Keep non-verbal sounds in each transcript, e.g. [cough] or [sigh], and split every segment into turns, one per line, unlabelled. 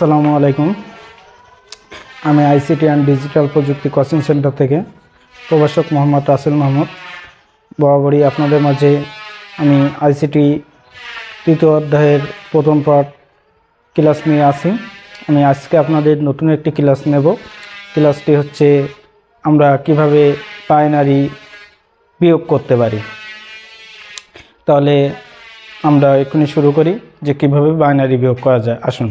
আসসালামু আলাইকুম। আমি আইসিটি অ্যান্ড ডিজিটাল প্রযুক্তি কোচিং সেন্টার থেকে প্রভাষক মোহাম্মদ রাসেল মাহমুদ। বরাবরই আপনাদের মাঝে আমি আইসিটি তৃতীয় অধ্যায়ের প্রথম পাঠ ক্লাস নিয়ে আসি আমি আজকে আপনাদের নতুন একটি ক্লাস নেব। ক্লাসটি হচ্ছে আমরা কীভাবে বাইনারি বিয়োগ করতে পারি। তাহলে আমরা এক্ষুনি শুরু করি যে কীভাবে বাইনারি বিয়োগ করা যায়। আসুন।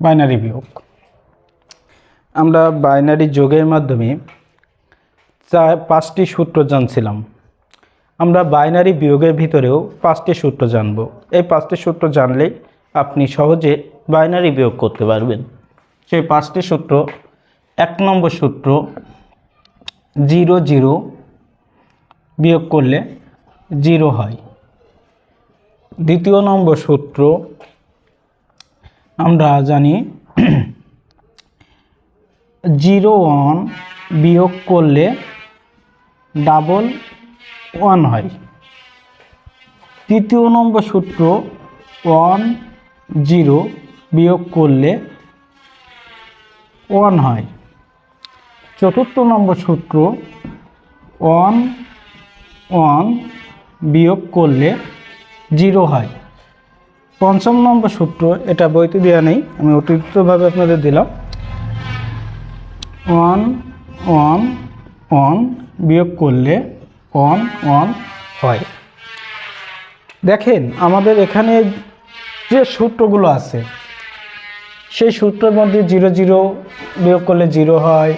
বাইনারি বিয়োগ। আমরা বাইনারি যোগের মাধ্যমে চার, পাঁচটি সূত্র জানছিলাম। আমরা বাইনারি বিয়োগের ভিতরেও পাঁচটি সূত্র জানব। এই পাঁচটি সূত্র জানলেই আপনি সহজে বাইনারি বিয়োগ করতে পারবেন। সেই পাঁচটি সূত্র, এক নম্বর সূত্র জিরো জিরো বিয়োগ করলে জিরো হয়। দ্বিতীয় নম্বর সূত্র আমরা জানি জিরো ওয়ান বিয়োগ করলে ডাবল ওয়ান হয়। তৃতীয় নম্বর সূত্র ওয়ান জিরো বিয়োগ করলে ওয়ান হয়। চতুর্থ নম্বর সূত্র ওয়ান ওয়ান বিয়োগ করলে জিরো হয়। পঞ্চম নম্বর সূত্র, এটা বইতে দেওয়া নেই, আমি অতিরিক্তভাবে আপনাদের দিলাম। ওয়ান ওয়ান ওয়ান বিয়োগ করলে ওয়ান ওয়ান হয়। দেখেন, আমাদের এখানে যে সূত্রগুলো আছে, সেই সূত্রের মধ্যে জিরো জিরো বিয়োগ করলে জিরো হয়,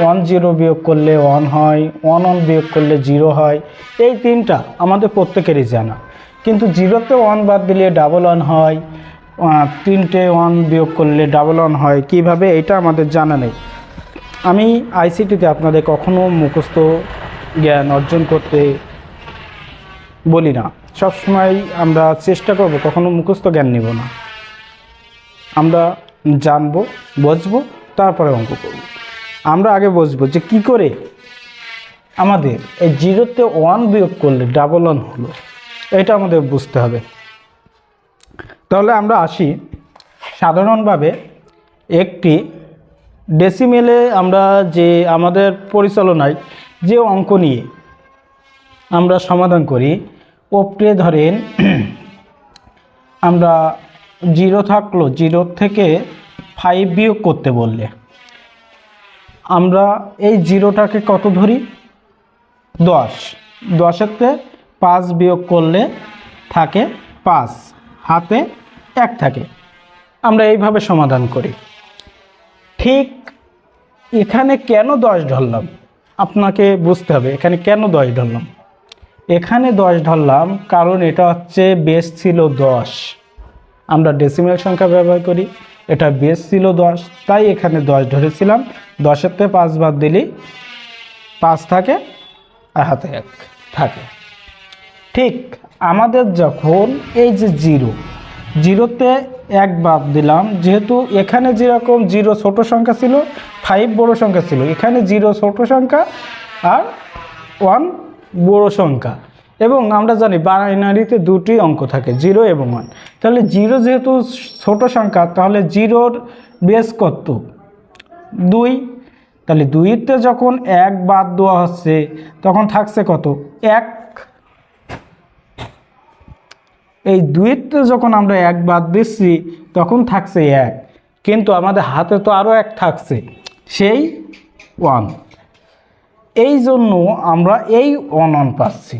ওয়ান, জিরো বিয়োগ করলে ওয়ান হয়, ওয়ান ওয়ান বিয়োগ করলে জিরো হয়, এই তিনটা আমাদের প্রত্যেকেরই জানা। কিন্তু জিরোতে ওয়ান বাদ দিলে ডাবল ওয়ান হয় তিনটে ওয়ান বিয়োগ করলে ডাবল ওয়ান হয়, কীভাবে এটা আমাদের জানা নেই। আমি আইসিটিতে আপনাদের কখনো মুখস্থ জ্ঞান অর্জন করতে বলি না। সবসময় আমরা চেষ্টা করব, কখনো মুখস্থ জ্ঞান নিব না। আমরা জানব, বুঝব, তারপরে অঙ্ক করব। আমরা আগে বুঝব যে কি করে আমাদের এই জিরোতে ওয়ান বিয়োগ করলে ডাবল ওয়ান হলো। এটা আমাদের বুঝতে হবে। তাহলে আমরা আসি। সাধারণভাবে একটি ডেসিমেলে আমরা যে আমাদের পরিচালনায় যে অঙ্ক নিয়ে আমরা সমাধান করি, ওপরে ধরেন [clears throat] আমরা জিরো থাকল জিরো থেকে ফাইভ বিয়োগ করতে বললে। আমরা এই জিরোটাকে কত ধরি? দশ। দশেরতে পাঁচ বিয়োগ করলে থাকে পাঁচ। হাতে এক থাকে। আমরা এইভাবে সমাধান করি। ঠিক এখানে কেন দশ ধরলাম? আপনাকে বুঝতে হবে, এখানে কেন দশ ধরলাম? এখানে দশ ধরলাম কারণ এটা হচ্ছে বেস ছিল দশ। আমরা ডেসিমেল সংখ্যা ব্যবহার করি, এটা বেস ছিল দশ, তাই এখানে দশ ধরেছিলাম। দশেরতে পাঁচ বাদ দিলেই পাঁচ থাকে আর হাতে এক থাকে। ঠিক আমাদের যখন এই যে জিরো, জিরোতে এক বাদ দিলাম, যেহেতু এখানে যেরকম জিরো ছোট সংখ্যা ছিল ফাইভ বড় সংখ্যা ছিল, এখানে জিরো ছোট সংখ্যা আর ওয়ান বড় সংখ্যা। এবং আমরা জানি বাইনারিতে দুটি অঙ্ক থাকে, জিরো এবং ওয়ান তাহলে জিরো যেহেতু ছোট সংখ্যা, তাহলে জিরোর বেস কত? দুই। তাহলে দুইতে যখন এক বাদ দেওয়া হচ্ছে, তখন থাকছে কত? এক। এই দুইতে যখন আমরা এক বাদ দিচ্ছি, তখন থাকছে এক। কিন্তু আমাদের হাতে তো আরও এক থাকছে, সেই ওয়ান। এই জন্য আমরা এই ওয়ান ওয়ান পাচ্ছি।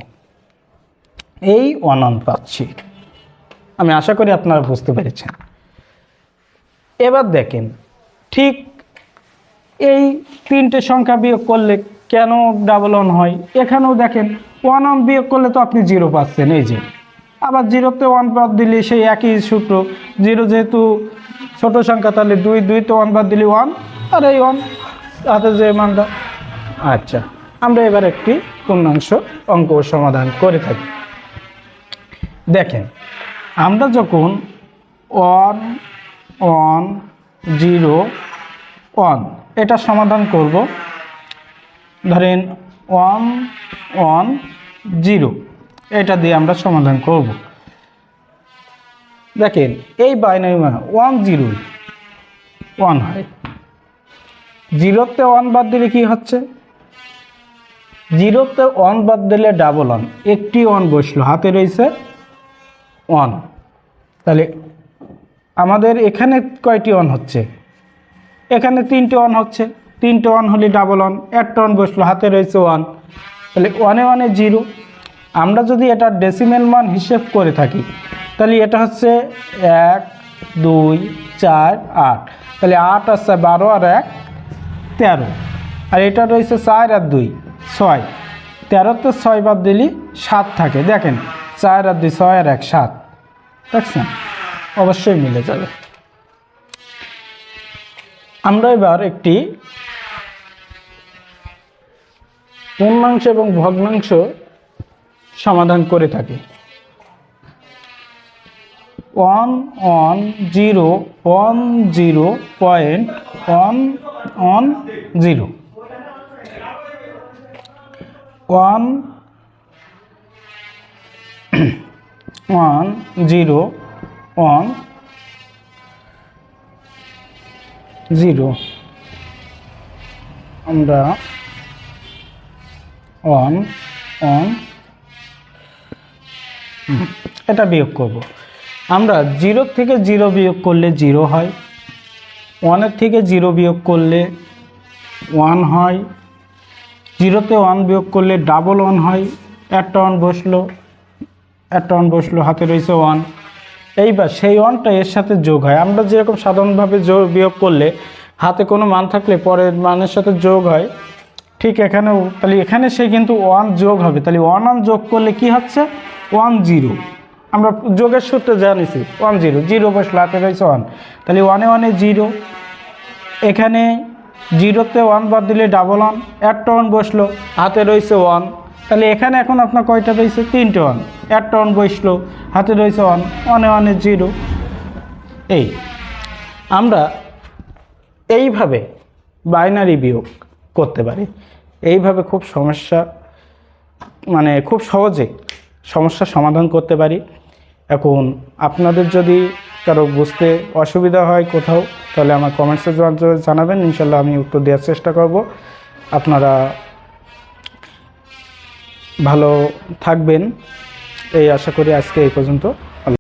এই ওয়ান ওয়ান পাচ্ছি। আমি আশা করি আপনারা বুঝতে পেরেছেন। এবার দেখেন, ঠিক এই তিনটে সংখ্যা বিয়োগ করলে কেন ডাবল ওয়ান হয়? এখানেও দেখেন ওয়ান ওয়ান বিয়োগ করলে তো আপনি জিরো পাচ্ছেন, এই যে। আবার জিরোতে ওয়ান বাদ দিলে সেই একই সূত্র। জিরো যেহেতু ছোট সংখ্যা তাহলে দুই দুইতে ওয়ান বাদ দিলে ওয়ান আর এই ওয়ান হাতে যে মানটা। আচ্ছা। আমরা এবার একটি পূর্ণাংশ অঙ্ক সমাধান করে থাকি। দেখেন আমরা যখন ওয়ান ওয়ান জিরো ওয়ান এটা সমাধান করব। ধরেন ওয়ান ওয়ান জিরো এটা দিয়ে আমরা সমাধান করব। দেখেন, এই বাইনারি মান ওয়ান জিরো ওয়ান হয়। জিরোতে ওয়ান বাদ দিলে কি হচ্ছে? জিরোতে ওয়ান বাদ দিলে ডাবল ওয়ান একটি ওয়ান বসল, হাতে রয়েছে ওয়ান তাহলে আমাদের এখানে কয়টি ওয়ান হচ্ছে? এখানে তিনটে ওয়ান হচ্ছে। তিনটে ওয়ান হলে ডাবল ওয়ান একটা ওয়ান বসল, হাতে রয়েছে ওয়ান তাহলে ওয়ানে ওয়ানে জিরো আমরা যদি এটা ডেসিমেল মান হিসেব করে থাকি, তাহলে এটা হচ্ছে এক, দুই, চার, আট। তাহলে আট আছে বারো আর এক, তেরো। আর এটা রয়েছে চার আর দুই, ছয়। তেরোতে ছয় বাদ দিলি সাত থাকে। দেখেন, চার আর দুই, ছয় আর এক, সাত। দেখছেন? অবশ্যই মিলে যাবে। আমরা এবার একটি পূর্ণাংশ এবং ভগ্নাংশ সমাধান করে থাকি। One one zero one zero point one one zero. One one zero one zero. আমরা ওয়ান ওয়ান এটা বিয়োগ করব। আমরা জিরো থেকে জিরো বিয়োগ করলে জিরো হয় ওয়ানের থেকে জিরো বিয়োগ করলে ওয়ান হয়, জিরোতে ওয়ান বিয়োগ করলে ডাবল ওয়ান হয়, একটা ওয়ান বসল, একটা ওয়ান বসল, হাতে রয়েছে ওয়ান এইবার সেই ওয়ানটা এর সাথে যোগ হয়। আমরা যেরকম সাধারণভাবে যোগ বিয়োগ করলে হাতে কোনো মান থাকলে পরের মানের সাথে যোগ হয়, ঠিক এখানেও, তাহলে এখানে সে কিন্তু ওয়ান যোগ হবে। তাহলে ওয়ান ওয়ান যোগ করলে কি হচ্ছে? ওয়ান জিরো আমরা যোগের সূত্রে জানিছি ওয়ান জিরো জিরো বসল হাতে রয়েছে ওয়ান তাহলে ওয়ানে ওয়ানে জিরো এখানে জিরোতে ওয়ান বাদ দিলে ডাবল ওয়ান একটা ওয়ান বসল, হাতে রয়েছে ওয়ান তাহলে এখানে এখন আপনার কয়টা রয়েছে তিনটে ওয়ান একটা ওয়ান বসল, হাতে রয়েছে ওয়ান ওয়ানে ওয়ানে জিরো এই, আমরা এইভাবে বাইনারি বিয়োগ করতে পারি। এইভাবে খুব সমস্যা মানে খুব সহজে সমস্যার সমাধান করতে পারি। এখন আপনাদের যদি কারও বুঝতে অসুবিধা হয় কোথাও, তাহলে আমার কমেন্টসে জানাবেন। ইনশাল্লাহ আমি উত্তর দেওয়ার চেষ্টা করব। আপনারা ভালো থাকবেন। এই আশা করি আজকে এই পর্যন্ত।